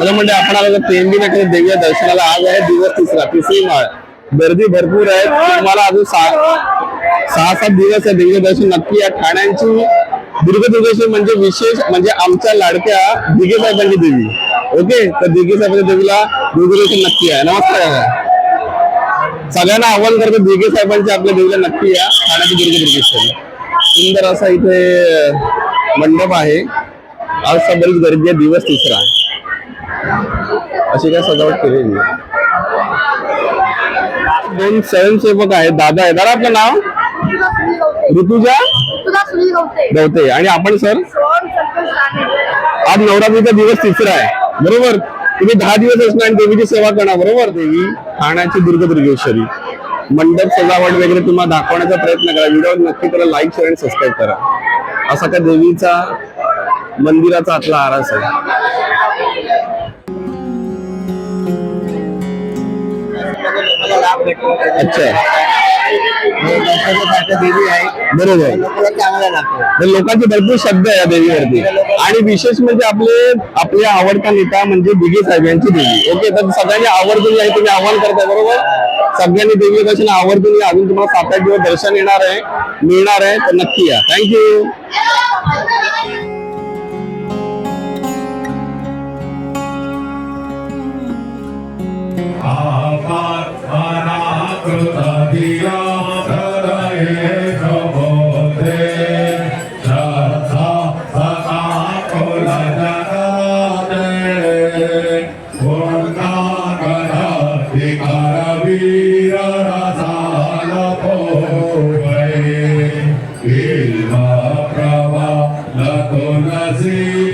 मला म्हणजे आपण आलो तेंबी नाट्य देवीच्या दर्शनाला. आज आहे दिवस तिसरा तिसरी माळ. गर्दी भरपूर आहे. तुम्हाला अजून सहा सहा सात दिवस आहे देवीचं दर्शन. नक्की आहे ठाण्याची दुर्गदुर्गेश्वर म्हणजे विशेष म्हणजे आमच्या लाडक्या दिगे साहेबांची देवी. ओके? तर दिगे साहेबांच्या देवीला दुर्गदर्शन नक्की आहे नमस्कार सगळ्यांना आव्हान करतो दिगे साहेबांच्या आपल्या देवीला नक्की या. ठाण्याची दुर्गदुर्गेश्वर सुंदर असा इथे मंडप आहे. आज बरीच गर्दी आहे दिवस तिसरा. अशी काय सजावट केलेली. दोन स्वयंसेवक आहेत. दादा आहे दादा आपलं नाव? ऋतुजा? गवते. आणि आपण सर? आज नवरात्रीचा दिवस तिसरा आहे. बरोबर? तुम्ही दहा दिवस असणार आणि देवीची सेवा करणार. बरोबर? देवी ठाण्याची दुर्गदुर्गेश्वरी. मंडप सजावट वगैरे तुम्हाला दाखवण्याचा प्रयत्न करा. व्हिडिओ नक्की त्याला लाईक शेअर आणि सबस्क्राईब करा. असा त्या देवीचा मंदिराचा आतला आरास आहे. अच्छा. देवी आहे बरोबर. लोकांना लोकांची भरपूर शब्द आहे या देवीवरती. आणि विशेष म्हणजे आपले आपले आवडता नेता म्हणजे दिघे साहेब यांची देवी. ओके तर सगळ्यांनी आवर्जून या तुम्ही आव्हान करताय बरोबर? सगळ्यांनी देवी दर्शन आवर्जून या. अजून तुम्हाला सात आठ दिवस दर्शन येणार आहे मिळणार आहे तर नक्की या. Thank you Jehovah, Lord, Nazir.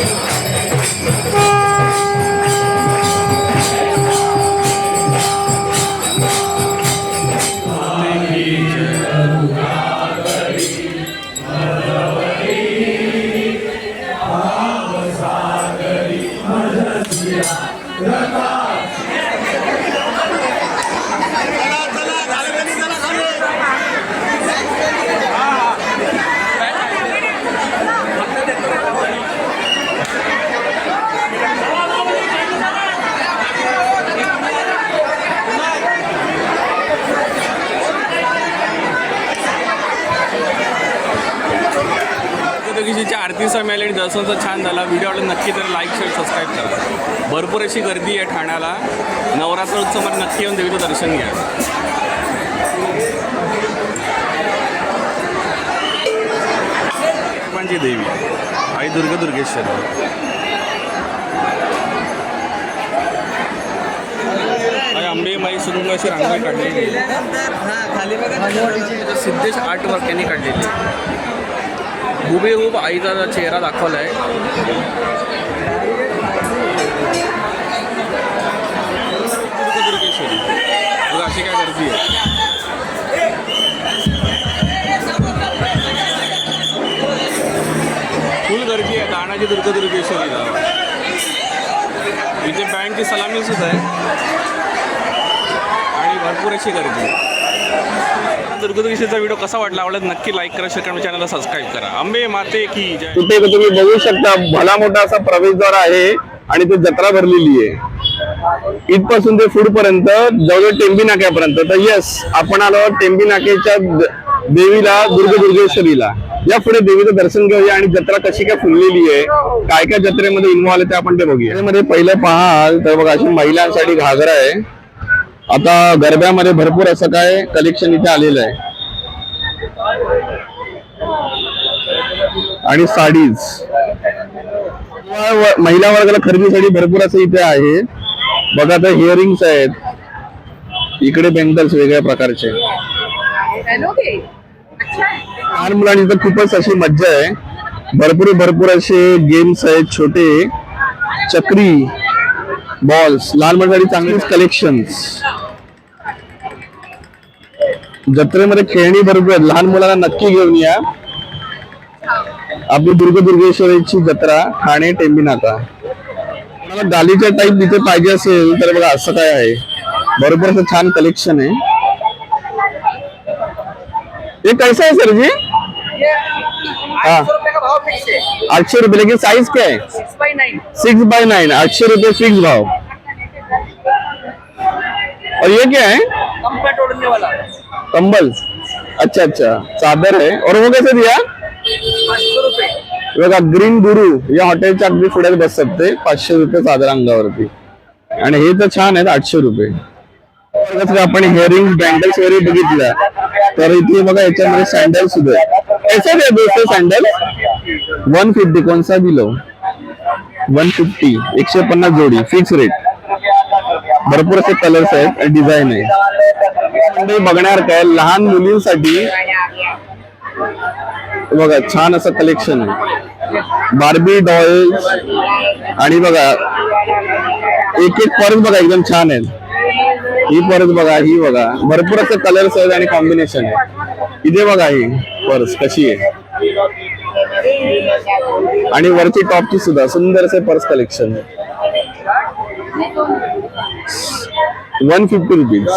Música मिळाली आणि दर्शनचा छान झाला. व्हिडिओ आवडला नक्की तर लाईक शेअर सबस्क्राईब करा. भरपूर अशी गर्दी आहे ठाण्याला. नवरात्र उत्सवात नक्की येऊन देवीचं दर्शन घ्या. देवी आई दुर्गदुर्गेश्वरी. आई अंबे माई सुरुंग अशी रांगोळी काढलेली. सिद्धेश आर्ट वर्क यांनी काढलेली. आहे हुबेहूब आईचा चेहरा दाखवला आहे अशी काय गर्दी आहे. फुल गर्दी आहे दाणाची दुर्गदुर्गेश्वरीला इथे बँडची सलामी सुद्धा आहे. आणि भरपूर अशी गर्दी आहे. दुर्गदुर्गेश्वरीचा व्हिडिओ कसा वाटला आवडला नक्की लाईक करा शेअर करा चॅनलला सबस्क्राईब करा. आंबे माते की जय. तिथे तुम्ही बघू शकता भला मोठा असा प्रवेशद्वार आहे आणि ते जत्रा भरलेली आहे. इथपासून ते फूड पर्यंत जवळजवळ टेंबी नाक्यापर्यंत. तर येस आपण आलो टेंबी नाक्याच्या देवीला दुर्ग दुर्गेश्वरीला या पुढे देवीचं दर्शन घेऊया आणि जत्रा कशी काय फुललेली आहे काय काय जत्रेमध्ये इन्व्हॉल्व आहे ते आपण ते बघूया. मध्ये पहिलं पहाल तर बघा अशी महिलांसाठी घागरा आहे. आता गरब्यामध्ये भरपूर असं काय कलेक्शन इथे आलेलं आहे. आणि साडीज. महिला वर्गाला खरेदीसाठी भरपूर असं इथे आहे. बघा तर हिअरिंग्स आहेत. इकडे बेंगल्स वेगळ्या प्रकारचे. लहान मुलांची तर खूपच अशी मज्जा आहे. भरपूर भरपूर असे गेम्स आहेत छोटे. चक्री. बॉल्स लहान मुलांसाठी चांगलीच कलेक्शन्स जत्रेमध्ये खेळणी भरपूर आहेत. लहान मुलांना नक्की घेऊन या. आपली दुर्ग दुर्गेश्वरीची जत्रा ठाणे टेंबी नाका मला गालीच्या टाईप तिथे पाहिजे असेल तर बघा असं काय आहे. बरोबर असं छान कलेक्शन आहे. ये कैसा है सर जी हाँ. आठशे रुपये लेकिन साइज क्या है? सिक्स बाय नाइन आठशे रुपये फिक्स भाव. और ये क्या है? कंबल. अच्छा अच्छा. चादर है. और वो कैसे दिया? बघा ग्रीन गुरु. या हॉटेलच्या अगदी पुढे बस सकते पाचशे रुपये चादर अंगावरती. आणि हे तर छान आहेत आठशे रुपये. आपण हिअरिंग बँगल्स वगैरे बघितल्या. तर इथे बघा याच्यामध्ये सँडल सुद्धा कैसे दे दोस्तों सँडल वन फिफ्टी कोणसा बिलो वन फिफ्टी एकशे पन्नास जोडी फिक्स रेट भरपूर असे कलर्स आहेत आणि डिझाईन आहे. मंडळी बघणार काय लहान मुलींसाठी बघा छान असं कलेक्शन आहे. बार्बी डॉल्स आणि बघा एक एक परत बघा एकदम छान आहे. ही पर्स बघा ही बघा. भरपूर असे कलर्स आहेत आणि कॉम्बिनेशन आहे. इथे बघा ही पर्स कशी आहे. आणि वरची टॉपची सुद्धा सुंदर असे purse collection one fifty rupees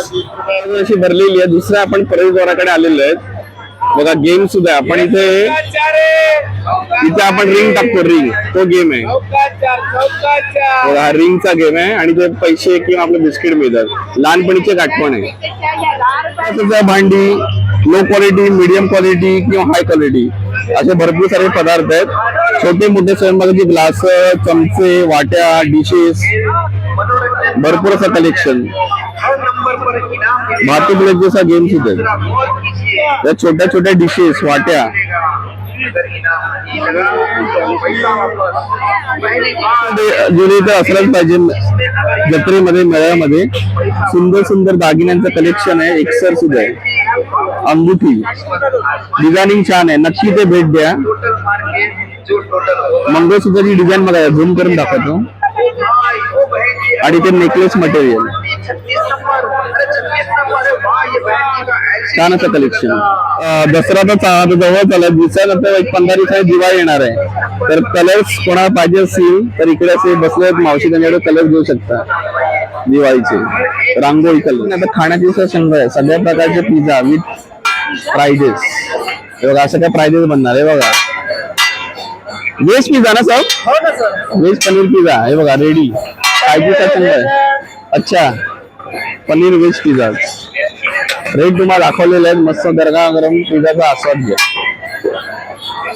अशी भरलेली आहे. दुसऱ्या आपण प्रवेशद्वाराकडे आलेलो आहेत. बघा गेम सुद्धा आहे. आपण इथे इथे आपण रिंग टाकतो रिंग तो गेम आहे. बघा, हा रिंगचा गेम आहे. आणि ते पैसे किंवा आपले बिस्किट मिळतात. लहानपणीची एक आठवण आहे भांडी. लो क्वालिटी मीडियम क्वालिटी किंवा हाय क्वालिटी असे भरपूर सारे पदार्थ आहेत. छोटे मोठे स्वयंपाकाचे ग्लास चमचे वाट्या डिशेस भरपूर असं कलेक्शन भारतीय प्लेट जसा गेम सुद्धा त्या छोट्या छोट्या डिशेस वाट्या. जुने तर असलंच पाहिजे. जत्रेमध्ये मेळ्यामध्ये सुंदर सुंदर दागिन्यांचं कलेक्शन आहे. एक्सर सुद्धा आहे. अंगुठी. डिझायनिंग छान आहे. नक्की ते भेट द्या. मंगळसूत्राची डिझाईन बघा झूम करून दाखवतो. आणि ते नेकलेस मटेरियल छान असं कलेक्शन दसरा तर चा- जवळ आला दिवसानंतर एक पंधरा दिवसांनी दिवाळी येणार आहे. तर कलर्स कोणाला पाहिजे असतील तर इकडे असे बसले मावशी त्यांच्याकडे कलर घेऊ शकता. दिवाळीचे. रांगोळी कलर. आता खाण्याची संघ आहे. सगळ्या प्रकारचे पिझ्झा विथ प्राइजेस बघा असं काय प्राइजेस बनणार आहे बघा. व्हेज पिझ्झा ना सर व्हेज पनीर पिझ्झा हे बघा रेडी संघ आहे अच्छा. पनीर व्हेज पिझ्झा रेट तुम्हाला दाखवलेले आहेत. मस्त दर्गा गरम पिझ्झाचा आस्वाद घ्या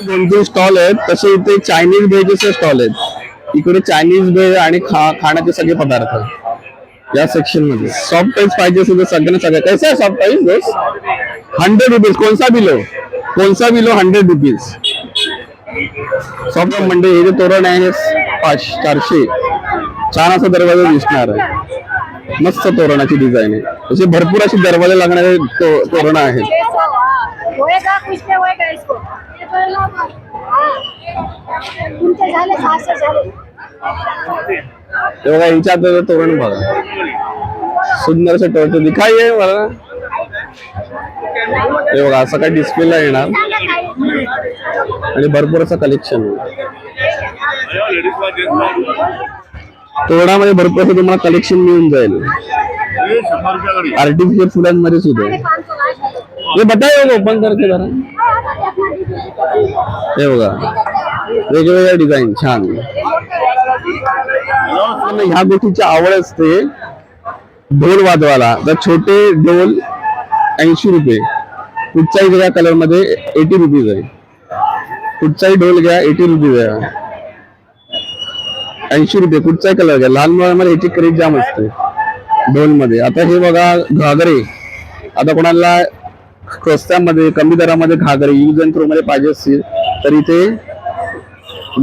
दोन तीन स्टॉल आहेत. तसे इथे चायनीज भेजचे स्टॉल आहेत. इकडे चायनीज भेळ आणि खा खाण्याचे सगळे पदार्थ. या सेक्शनमध्ये. सॉफ्ट टाइम्स पाहिजे असेल तर सगळ्यांना सगळं कसं आहे सॉफ्ट टाईज दोस्त? हंड्रेड रुपीज कोणसा बिलो कोणसा बिलो हंड्रेड रुपीज सॉफ्ट म्हणजे हे जे तोरण आहे पाच चारशे. छान असा दरवाजा दिसणार आहे. मस्त तोरणाची डिझाईन आहे. असे भरपूर असे दरवाजे लागणारे तो- आहेत. झाले. ते बघा यांच्या हातात तोरण बघा. सुंदर असं टोटो दिखाई आहे मला. हे बघा असं काय डिस्प्लेला येणार. आणि भरपूर असं कलेक्शन तोरणामध्ये भरपूर असं तुम्हाला कलेक्शन मिळून जाईल. आर्टिफिशियल फुलांमध्ये सुद्धा. हे बताय ओपन करते जरा. हे बघा. वेगवेगळ्या डिझाईन छान. मला ह्या गोष्टीची आवड असते ढोल वाजवायला. तर छोटे ढोल ऐंशी रुपये कुठच्याही वेगळ्या कलरमध्ये एटी रुपीज आहे. कुठचाही ढोल घ्या एटी रुपीज आहे. ऐंशी रुपये कुठचाही कलर घ्या. लहान मुलांमध्ये ह्याची क्रेज जाम असते ढोलमध्ये आता हे बघा घागरे. आता कोणाला स्वस्त्यामध्ये कमी दरामध्ये घागरे यूज अँड थ्रो मध्ये पाहिजे असतील तर इथे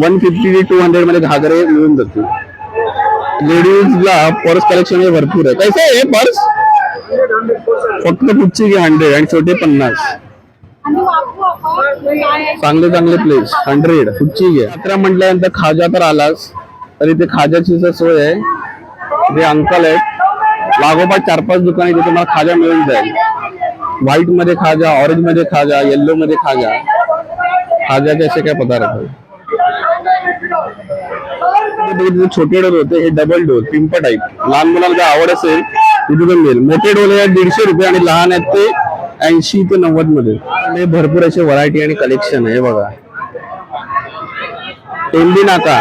वन फिफ्टी टू हंड्रेडमध्ये घागरे मिळून जातील. लेडीजला पर्स कलेक्शन हे भरपूर आहे. कसं आहे पर्स? फक्त पुढची घे हंड्रेड आणि छोटे पन्नास. चांगले चांगले प्लेस हंड्रेड. पुढची घे. यात्रा म्हटल्यानंतर खाजा तर आलास तर इथे खाजाची जर सोय आहे ते अंकल आहेत लागोपाठ चार पाच दुकान इथे तुम्हाला खाजा मिळून जाईल. व्हाईटमध्ये खाजा ऑरेंजमध्ये खाजा येल्लो मध्ये खाजा. खाजाचे असे काय पदार्थ आहेत? छोटे डोल होते हे डबल डोल पिंप टाईप लहान मुलांना जर आवड असेल तिथे पण मिळेल. मोठे डोल हे दीडशे रुपये आणि लहान आहेत ते ऐंशी ते नव्वदमध्ये. भरपूर असे व्हरायटी आणि कलेक्शन आहे बघा. टेंबी नाका.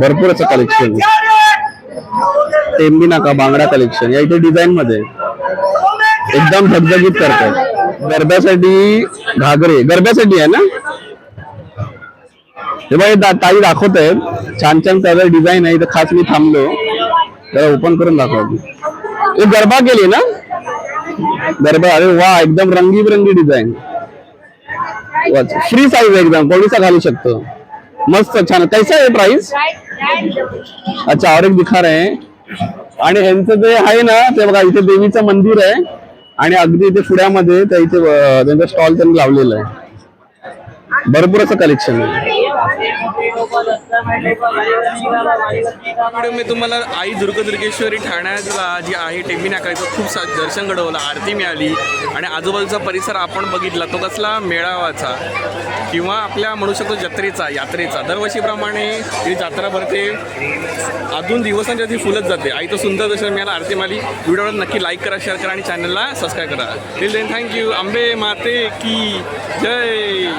भरपूर असं कलेक्शन टेंबी नाका बांगडा कलेक्शन या इथे डिझाईन मध्ये. एकदम झगझगीत करतात. गरब्यासाठी घागरे. गरब्यासाठी आहे ना? हे बघा दा- ताई दाखवत आहेत छान छान त्याला डिझाईन आहे. इथं खास मी थांबलो. त्याला ओपन करून दाखवतो. हे गरबा केली ना? गरबा. अरे वा एकदम रंगीबिरंगी डिझाईन फ्री साईज एकदम. कोणीसा घालू शकतो? मस्त छान. कैसा आहे प्राइस अच्छा और एक दिखा रहे आणि ह्यांचं जे आहे ना ते बघा इथे देवीचं मंदिर आहे. आणि अगदी इथे पुण्यामध्ये त्या इथे त्यांचा स्टॉल त्यांनी लावलेला आहे. भरपूर असं कलेक्शन आहे. मॅडम मी तुम्हाला आई दुर्गदुर्गेश्वरी ठाण्याला जी आहे टेंबी नाका खूप सा दर्शन घडवलं आरती मिळाली आणि आजूबाजूचा परिसर आपण बघितला तो कसला मेळावाचा किंवा आपल्या म्हणू शकतो जत्रेचा यात्रेचा. दरवर्षीप्रमाणे ही जत्रा भरते. अजून दिवसांच्या ती फुलत जाते. आई तो सुंदर दर्शन मिळाला आरती माली व्हिडिओला नक्की लाईक करा शेअर करा आणि चॅनलला सबस्क्राईब करा. टिल देन थँक्यू आंबे माते की जय.